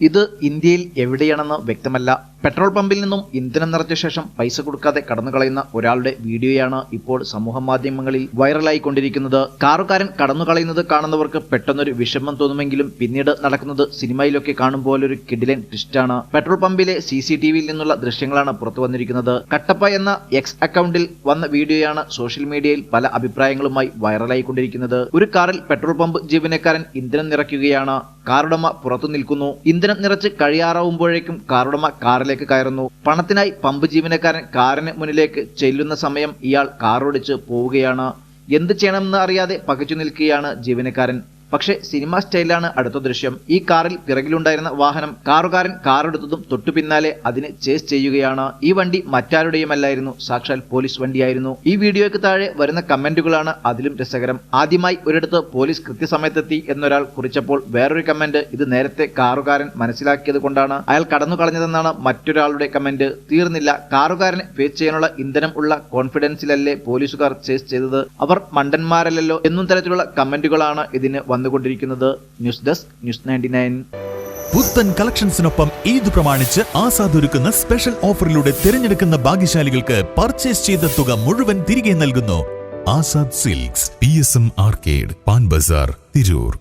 ഇത് ഇന്ത്യയിൽ എവിടെയാണെന്ന് വ്യക്തമല്ല. പെട്രോൾ പമ്പിൽ നിന്നും ഇന്ധനം നിറച്ച ശേഷം പൈസ കൊടുക്കാതെ കടന്നു കളയുന്ന ഒരാളുടെ വീഡിയോയാണ് ഇപ്പോൾ സമൂഹ മാധ്യമങ്ങളിൽ വൈറലായിക്കൊണ്ടിരിക്കുന്നത്. കാറുകാരൻ കടന്നു കളയുന്നത് കാണുന്നവർക്ക് പെട്ടെന്നൊരു വിഷമം തോന്നുമെങ്കിലും പിന്നീട് നടക്കുന്നത് സിനിമയിലൊക്കെ കാണുമ്പോൾ ഒരു കിഡിലൻ ട്വിസ്റ്റാണ് പെട്രോൾ പമ്പിലെ സി സി ടി വിയിൽ നിന്നുള്ള ദൃശ്യങ്ങളാണ് പുറത്തു വന്നിരിക്കുന്നത്. കട്ടപ്പ എന്ന എക്സ് അക്കൗണ്ടിൽ വന്ന വീഡിയോയാണ് സോഷ്യൽ മീഡിയയിൽ പല അഭിപ്രായങ്ങളുമായി വൈറലായിക്കൊണ്ടിരിക്കുന്നത്. ഒരു കാറിൽ പെട്രോൾ പമ്പ് ജീവനക്കാരൻ ഇന്ധനം നിറയ്ക്കുകയാണ്. കാറുടമ പുറത്തു നിൽക്കുന്നു. ഇന്ധനം നിറച്ച് കഴിയാറാവുമ്പോഴേക്കും കാറുടമ കാറിലേക്ക് കയറുന്നു. പണത്തിനായി പമ്പ് ജീവനക്കാരൻ കാറിന് മുന്നിലേക്ക് ചെല്ലുന്ന സമയം ഇയാൾ കാറോടിച്ച് പോവുകയാണ്. എന്ത് ചെയ്യണമെന്ന് അറിയാതെ പകച്ചു നിൽക്കുകയാണ് ജീവനക്കാരൻ. പക്ഷേ സിനിമ സ്റ്റൈലാണ് അടുത്ത ദൃശ്യം. ഈ കാറിൽ പിറകിലുണ്ടായിരുന്ന വാഹനം കാറുകാരൻ കാറെടുത്തതും തൊട്ടു പിന്നാലെ അതിനെ ചേസ് ചെയ്യുകയാണ്. ഈ വണ്ടി മറ്റാരുടെയുമല്ലായിരുന്നു. സാക്ഷാൽ പോലീസ് വണ്ടിയായിരുന്നു. ഈ വീഡിയോയ്ക്ക് താഴെ വരുന്ന കമന്റുകളാണ് അതിലും രസകരം. ആദ്യമായി ഒരിടത്ത് പോലീസ് കൃത്യസമയത്തെത്തി എന്നൊരാൾ കുറിച്ചപ്പോൾ വേറൊരു കമന്റ് ഇത് നേരത്തെ കാറുകാരൻ മനസ്സിലാക്കിയത് കൊണ്ടാണ്. അയാൾ കടന്നു കളഞ്ഞതെന്നാണ് മറ്റൊരാളുടെ കമന്റ്. തീർന്നില്ല. കാറുകാരനെ ഫേസ് ചെയ്യാനുള്ള ഇന്ധനം ഉള്ള കോൺഫിഡൻസിലല്ലേ പോലീസുകാർ ചേസ് ചെയ്തത്? അവർ മണ്ടന്മാരല്ലല്ലോ എന്നും തരത്തിലുള്ള കമന്റുകളാണ് ഇതിന് വന്നുകൊണ്ടിരിക്കുന്നത് news desk news ninety nine. പുത്തൻ കളക്ഷൻസിനൊപ്പം ഈദ് പ്രമാണിച്ച് ആസാദ് ഒരുക്കുന്ന സ്പെഷ്യൽ ഓഫറിലൂടെ തിരഞ്ഞെടുക്കുന്ന ഭാഗ്യശാലികൾക്ക് പർച്ചേസ് ചെയ്ത തുക മുഴുവൻ തിരികെ നൽകുന്നു. Azad silks P S M arcade Pan Bazar Tirur.